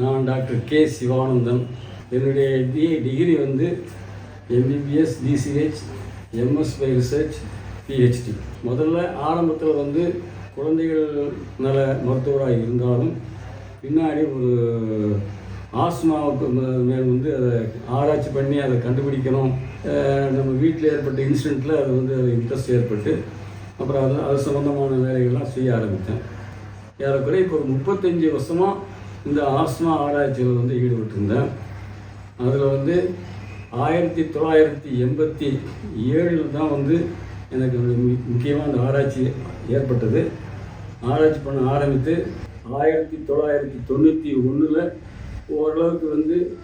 நான் doctor K Sivanandan என்னுடைய டி டிகிரி வந்து MBBS DCH MS by research PhD முதல்ல ஆரம்பத்தில் வந்து குழந்தைகள் நல மருத்துவராக இருந்தாலும் பின்னாடி ஒரு ஆஸ்மாவுக்கு மேல் வந்து அதை ஆராய்ச்சி பண்ணி அதை கண்டுபிடிக்கணும். நம்ம வீட்டில் ஏற்பட்ட இன்சிடெண்ட்டில் அது வந்து இன்ட்ரெஸ்ட் ஏற்பட்டு அப்புறம் அது அது சம்மந்தமான வேலைகள்லாம் செய்ய ஆரம்பித்தேன். ஏறக்குறைய இப்போ ஒரு முப்பத்தஞ்சு வருஷமாக இந்த ஆஸ்மா ஆராய்ச்சியில் வந்து ஈடுபட்டிருந்தேன். அதில் வந்து ஆயிரத்தி தொள்ளாயிரத்தி எண்பத்தி ஏழில் தான் வந்து எனக்கு மு- முக்கியமாக அந்த ஆராய்ச்சி ஏற்பட்டது. ஆராய்ச்சி பண்ண ஆரம்பித்து ஆயிரத்தி தொள்ளாயிரத்தி தொண்ணூற்றி ஒன்றில் ஓரளவுக்கு வந்து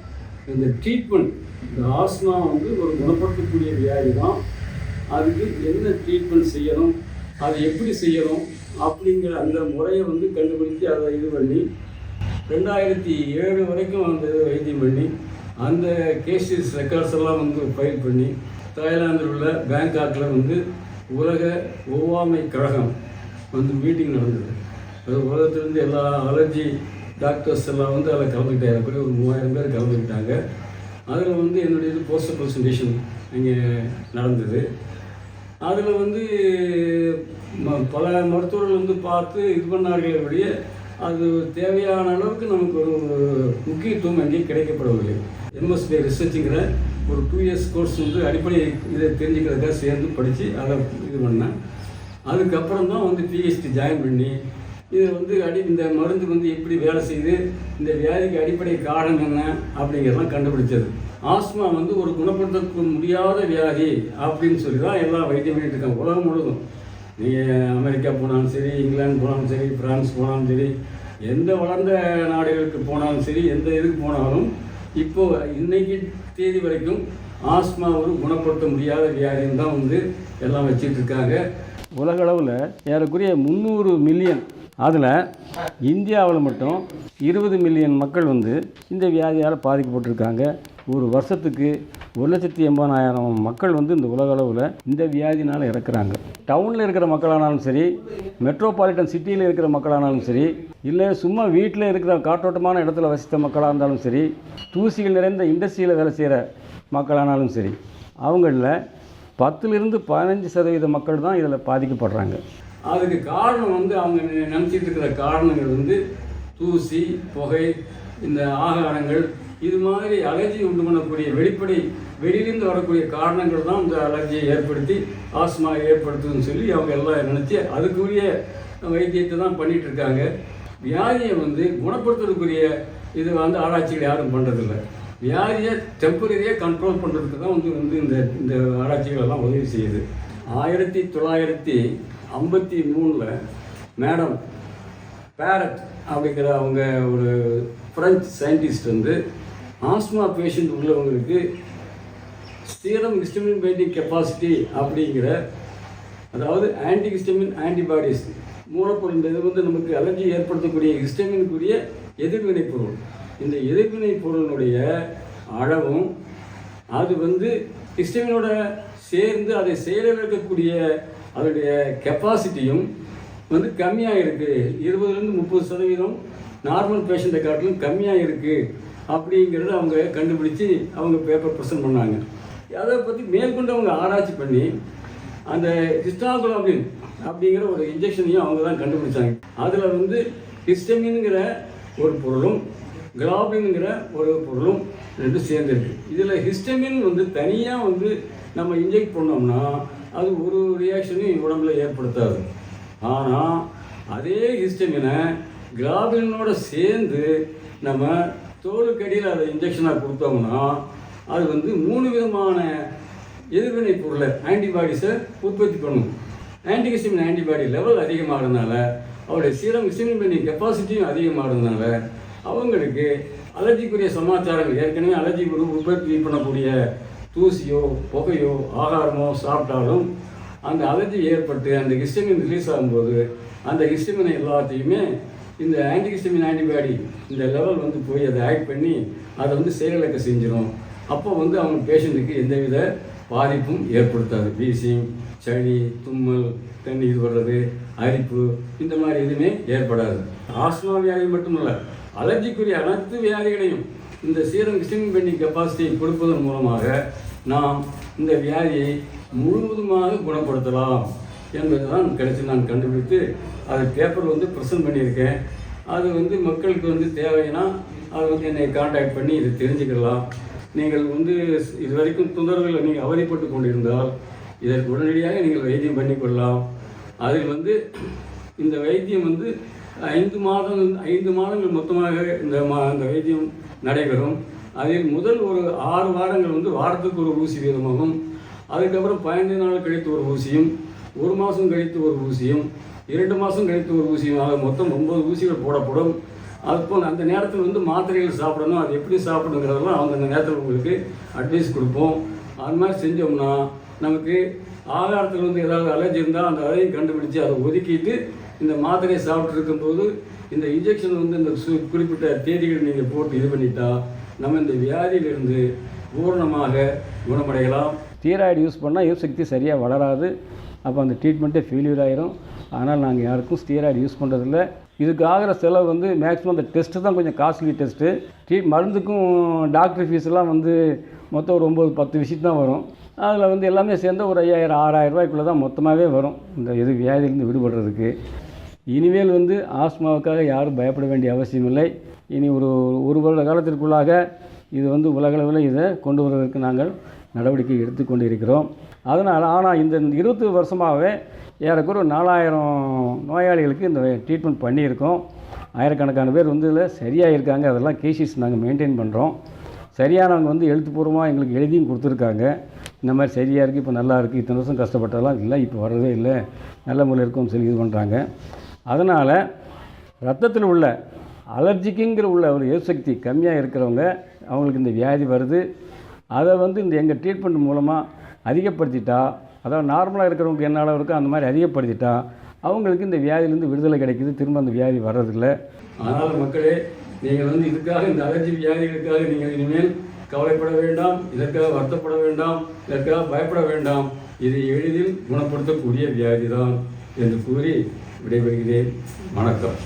இந்த ட்ரீட்மெண்ட் இந்த ஆஸ்மா வந்து ஒரு குணப்படுத்தக்கூடிய வியாதி தான். அதுக்கு என்ன ட்ரீட்மெண்ட் செய்யணும் அது எப்படி செய்யணும் அப்படிங்கிற அந்த முறையை வந்து கண்டுபிடித்து அதை இது பண்ணி ரெண்டாயிரத்தி ஏழு வரைக்கும் அந்த இதை வைத்தியம் பண்ணி அந்த கேசஸ் ரெக்கார்ட்ஸ் எல்லாம் வந்து ஃபைல் பண்ணி தாய்லாந்தில் உள்ள பேங்காக்கில் வந்து உலக ஒவ்வாமை கழகம் வந்து மீட்டிங் நடந்தது. அது உலகத்துலேருந்து எல்லா அலர்ஜி டாக்டர்ஸ் எல்லாம் வந்து அதில் கலந்துக்கிட்டாங்க. கூட ஒரு மூவாயிரம் பேர் கலந்துக்கிட்டாங்க. அதில் வந்து என்னுடைய இது போஸ்டர் ப்ரெசன்டேஷன் இங்கே நடந்தது. அதில் வந்து ம- பல மருத்துவர்கள் வந்து பார்த்து இது பண்ணார்களே ஒழிய அது தேவையான அளவுக்கு நமக்கு ஒரு முக்கியத்துவம் அங்கே கிடைக்கப்படவில்லை. எம்எஸ்பி ரிசர்ச்சுங்கிற ஒரு டூ இயர்ஸ் கோர்ஸ் வந்து அடிப்படை இதை தெரிஞ்சுக்கிறதுக்காக சேர்ந்து படித்து அதை இது பண்ணேன். அதுக்கப்புறம் தான் வந்து பிஹெச்டி ஜாயின் பண்ணி இது வந்து அடி இந்த மருந்து வந்து எப்படி வேலை செய்யுது இந்த வியாதிக்கு அடிப்படை காரணம் என்ன அப்படிங்கிறதெல்லாம் கண்டுபிடிச்சது. ஆஸ்மா வந்து ஒரு குணப்படுத்த முடியாத வியாதி அப்படின்னு சொல்லி தான் எல்லாம் வைத்தியம் பண்ணிட்டு இருக்காங்க. உலகம் முழுவதும். நீங்கள் அமெரிக்கா போனாலும் சரி இங்கிலாந்து போனாலும் சரி பிரான்ஸ் போனாலும் சரி எந்த வளர்ந்த நாடுகளுக்கு போனாலும் சரி எந்த இதுக்கு போனாலும் இப்போது இன்னைக்கு தேதி வரைக்கும் ஆஸ்மா ஒரு குணப்படுத்த முடியாத வியாதின்னு தான் வந்து எல்லாம் வச்சிட்டு இருக்காங்க. உலக ஏறக்குறைய முந்நூறு மில்லியன் அதில் இந்தியாவில் மட்டும் இருபது மில்லியன் மக்கள் வந்து இந்த வியாதியால் பாதிக்கப்பட்டிருக்காங்க. ஒரு வருஷத்துக்கு ஒரு லட்சத்தி எண்பதாயிரம் மக்கள் வந்து இந்த உலக அளவில் இந்த வியாதினால் இறக்குறாங்க. டவுனில் இருக்கிற மக்களானாலும் சரி மெட்ரோபாலிட்டன் சிட்டியில் இருக்கிற மக்களானாலும் சரி இல்லை சும்மா வீட்டில் இருக்கிற காற்றோட்டமான இடத்துல வசித்த மக்களாக இருந்தாலும் சரி தூசிகள் நிறைந்த இண்டஸ்ட்ரியில் வேலை செய்கிற மக்களானாலும் சரி அவங்களில் பத்துலேருந்து பதினஞ்சு சதவீத மக்கள் தான் இதில் பாதிக்கப்படுறாங்க. அதுக்கு காரணம் வந்து அவங்க நினச்சிட்டு இருக்கிற காரணங்கள் வந்து தூசி புகை இந்த ஆகாரங்கள் இது மாதிரி அலர்ஜி உண்டு பண்ணக்கூடிய வெளிப்படை வெளியிலிருந்து வரக்கூடிய காரணங்கள் தான் இந்த அலர்ஜியை ஏற்படுத்தி ஆஸ்மா ஏற்படுத்துதுன்னு சொல்லி அவங்க எல்லாம் நினச்சி அதுக்குரிய வைத்தியத்தை தான் பண்ணிட்டு இருக்காங்க. வியாதியை வந்து குணப்படுத்துறதுக்குரிய இது வந்து ஆராய்ச்சிகள் யாரும் பண்ணுறதில்ல வியாதியை டெம்பரரியாக கண்ட்ரோல் பண்ணுறதுக்கு தான் வந்து வந்து இந்த இந்த ஆராய்ச்சிகள் எல்லாம் உதவி செய்யுது. ஆயிரத்தி தொள்ளாயிரத்தி ஐம்பத்தி மூணில் மேடம் பேரட் அப்படிங்கிற அவங்க ஒரு ஃப்ரெஞ்ச் சயின்டிஸ்ட் வந்து ஆஸ்மா பேஷண்ட் உள்ளவங்களுக்கு ஸ்டீரம் ஹிஸ்டமின் பைண்டிங் கெப்பாசிட்டி அப்படிங்கிற அதாவது ஆன்டி ஹிஸ்டமின் ஆன்டிபாடிஸ் மூலப்பொருள் இது வந்து நமக்கு அலர்ஜி ஏற்படுத்தக்கூடிய ஹிஸ்டமினுக்குரிய எதிர்வினை பொருள். இந்த எதிர்வினை பொருளினுடைய அளவும் அது வந்து ஹிஸ்டமினோட சேர்ந்து அதை செயலிழக்கக்கூடிய அதனுடைய கெப்பாசிட்டியும் வந்து கம்மியாக இருக்குது இருபதுலேருந்து முப்பது சதவீதம் நார்மல் பேஷண்ட்டை காட்டிலும் கம்மியாக இருக்குது அப்படிங்கிறத அவங்க கண்டுபிடிச்சி அவங்க பேப்பர் ப்ரெசன்ட் பண்ணாங்க. அதை பற்றி மேற்கொண்டு அவங்க ஆராய்ச்சி பண்ணி அந்த ஹிஸ்டாகுலாபின் அப்படிங்கிற ஒரு இன்ஜெக்ஷனையும் அவங்க தான் கண்டுபிடிச்சாங்க. அதில் வந்து ஹிஸ்டமின்கிற ஒரு பொருளும் கிளாபின்ங்கிற ஒரு பொருளும் ரெண்டும் சேர்ந்துருக்கு. இதில் ஹிஸ்டமின் வந்து தனியாக வந்து நம்ம இன்ஜெக்ட் பண்ணோம்னா அது ஒரு ரியாக்ஷனையும் உடம்புல ஏற்படுத்தாது. ஆனால் அதே ஹிஸ்டமினை கிளாபினோட சேர்ந்து நம்ம தோலுக்கடியில் அதை இன்ஜெக்ஷனாக கொடுத்தோம்னா அது வந்து மூணு விதமான எதிர்வினை பொருளை ஆன்டிபாடிஸை உற்பத்தி பண்ணும். ஆன்டிகிஸ்டமின் ஆன்டிபாடி லெவல் அதிகமாகிறதுனால அவருடைய சீரம் ஹிஸ்டமின் கெப்பாசிட்டியும் அதிகமாகிறதுனால அவங்களுக்கு அலர்ஜிக்குரிய சமாச்சாரங்கள் ஏற்கனவே அலர்ஜி உற்பத்தி பண்ணக்கூடிய தூசியோ புகையோ ஆகாரமோ சாப்பிட்டாலும் அந்த அலர்ஜி ஏற்பட்டு அந்த ஹிஸ்டமின் ரிலீஸ் ஆகும்போது அந்த ஹிஸ்டமினை எல்லாத்தையுமே இந்த ஆன்டிகிஸ்டமின் ஆன்டிபாடி இந்த லெவல் வந்து போய் அதை ஆக்ட் பண்ணி அதை வந்து செயலிழக்க செஞ்சிடும் அப்போ வந்து அவங்க பேஷண்ட்டுக்கு எந்தவித பாதிப்பும் ஏற்படுத்தாது. வீசிங் சளி தும்மல் தண்ணி இது வர்றது அரிப்பு இந்த மாதிரி எதுவுமே ஏற்படாது. ஆஸ்மா வியாதி மட்டும் இல்லை அலர்ஜிக்குரிய அனைத்து வியாதிகளையும் இந்த சீரம் கிஸ்டிங் பெண்டிங் கெப்பாசிட்டியை கொடுப்பதன் மூலமாக நாம் இந்த வியாதியை முழுவதுமாக குணப்படுத்தலாம். என்பதுதான் கடைசி நான் கண்டுபிடித்து அது பேப்பர் வந்து ப்ரெசென்ட் பண்ணியிருக்கேன். அது வந்து மக்களுக்கு வந்து தேவைன்னா அது வந்து என்னை காண்டாக்ட் பண்ணி இதை தெரிஞ்சுக்கலாம். நீங்கள் வந்து இது வரைக்கும் தொந்தரவுகள் நீங்கள் அவதிப்பட்டு கொண்டிருந்தால் இதற்கு உடனடியாக நீங்கள் வைத்தியம் பண்ணிக்கொள்ளலாம் அதில் வந்து இந்த வைத்தியம் வந்து ஐந்து மாதம் ஐந்து மாதங்கள் மொத்தமாக இந்த மா இந்த வைத்தியம் நடைபெறும். அதில் முதல் ஒரு ஆறு வாரங்கள் வந்து வாரத்துக்கு ஒரு ஊசி வீதமாகும். அதுக்கப்புறம் பதினைந்து நாள் கழித்து ஒரு ஊசியும் ஒரு மாதம் கழித்து ஒரு ஊசியும் இரண்டு மாதம் கழித்து ஒரு ஊசியும் ஆக மொத்தம் ஒன்பது ஊசிகள் போடப்படும். அப்போ அந்த நேரத்தில் வந்து மாத்திரைகள் சாப்பிடணும் அது எப்படி சாப்பிடணுங்கிறதெல்லாம் அவங்க அந்த நேரத்தில் உங்களுக்கு அட்வைஸ் கொடுப்போம். அது மாதிரி செஞ்சோம்னா நமக்கு ஆகாரத்தில் வந்து ஏதாவது அலர்ஜி இருந்தால் அந்த அதையும் கண்டுபிடிச்சு அதை ஒதுக்கிட்டு இந்த மாத்திரையை சாப்பிட்டு இருக்கும்போது இந்த இன்ஜெக்ஷன் வந்து இந்த சு குறிப்பிட்ட தேதிகள் நீங்கள் போட்டு இது பண்ணிட்டா நம்ம இந்த வியாதியிலிருந்து பூரணமாக குணமடையலாம். ஸ்டீராய்டு யூஸ் பண்ணால் யூஸ் சக்தி சரியாக வளராது. அப்போ அந்த ட்ரீட்மெண்ட்டே ஃபெயிலியர் ஆகிரும் ஆனால் நாங்கள் யாருக்கும் ஸ்டீராய்டு யூஸ் பண்ணுறதில்ல இதுக்கு ஆகிற செலவு வந்து மேக்ஸிமம் அந்த டெஸ்ட்டு தான் கொஞ்சம் காஸ்ட்லி டெஸ்ட்டு ட்ரீட் மருந்துக்கும் டாக்டர் ஃபீஸ்லாம் வந்து மொத்தம் ஒரு ஒம்பது பத்து விஷயம் தான் வரும். அதில் வந்து எல்லாமே சேர்ந்து ஒரு ஐயாயிரம் ஆறாயிரம் ரூபாய்க்குள்ளே தான் மொத்தமாகவே வரும். இந்த இது வியாதியிலேருந்து விடுபடுறதுக்கு. இனிமேல் வந்து ஆஸ்மாவுக்காக யாரும் பயப்பட வேண்டிய அவசியம் இல்லை. இனி ஒரு ஒரு வருட காலத்திற்குள்ளாக இது வந்து உலகளவில் இதை கொண்டு வருவதற்கு நாங்கள் நடவடிக்கை எடுத்துக்கொண்டு இருக்கிறோம் அதனால் ஆனால் இந்த இருபத்தி வருஷமாகவே ஏறக்குற ஒரு நாலாயிரம் நோயாளிகளுக்கு இந்த ட்ரீட்மெண்ட் பண்ணியிருக்கோம். ஆயிரக்கணக்கான பேர் வந்து இதில் சரியாக இருக்காங்க அதெல்லாம் கேசிஸ் நாங்கள் மெயின்டைன் பண்ணுறோம் சரியானவங்க வந்து எழுத்துப்பூர்வமாக எங்களுக்கு எழுதியும் கொடுத்துருக்காங்க. இந்த மாதிரி சரியாக இருக்குது இப்போ நல்லா இருக்குது இத்தனை வருஷம் கஷ்டப்பட்டதெல்லாம் இல்லை இப்போ வரவே இல்லை. நல்ல முறையில் இருக்கும்னு சொல்லி இது பண்ணுறாங்க அதனால் ரத்தத்தில் உள்ள அலர்ஜிக்குங்கிற உள்ள ஒரு எதிர்சக்தி கம்மியாக இருக்கிறவங்க அவங்களுக்கு இந்த வியாதி வருது. அதை வந்து இந்த எங்கள் ட்ரீட்மெண்ட் மூலமாக அதிகப்படுத்திட்டா அதாவது நார்மலாக இருக்கிறவங்களுக்கு என்ன அளவு இருக்கோ அந்த மாதிரி அதிகப்படுத்திட்டா அவங்களுக்கு இந்த வியாதியிலேருந்து விடுதலை கிடைக்குது திரும்ப அந்த வியாதி வர்றதில்லை. ஆனால் மக்களே நீங்கள் வந்து இதுக்காக இந்த அலர்ஜி வியாதிகளுக்காக நீங்கள் இனிமேல் கவலைப்பட வேண்டாம் இதற்காக வருத்தப்பட வேண்டாம் இதற்காக பயப்பட வேண்டாம். இது எளிதில் குணப்படுத்தக்கூடிய வியாதி தான் என்று கூறி விடைபெறுகிறேன். வணக்கம்.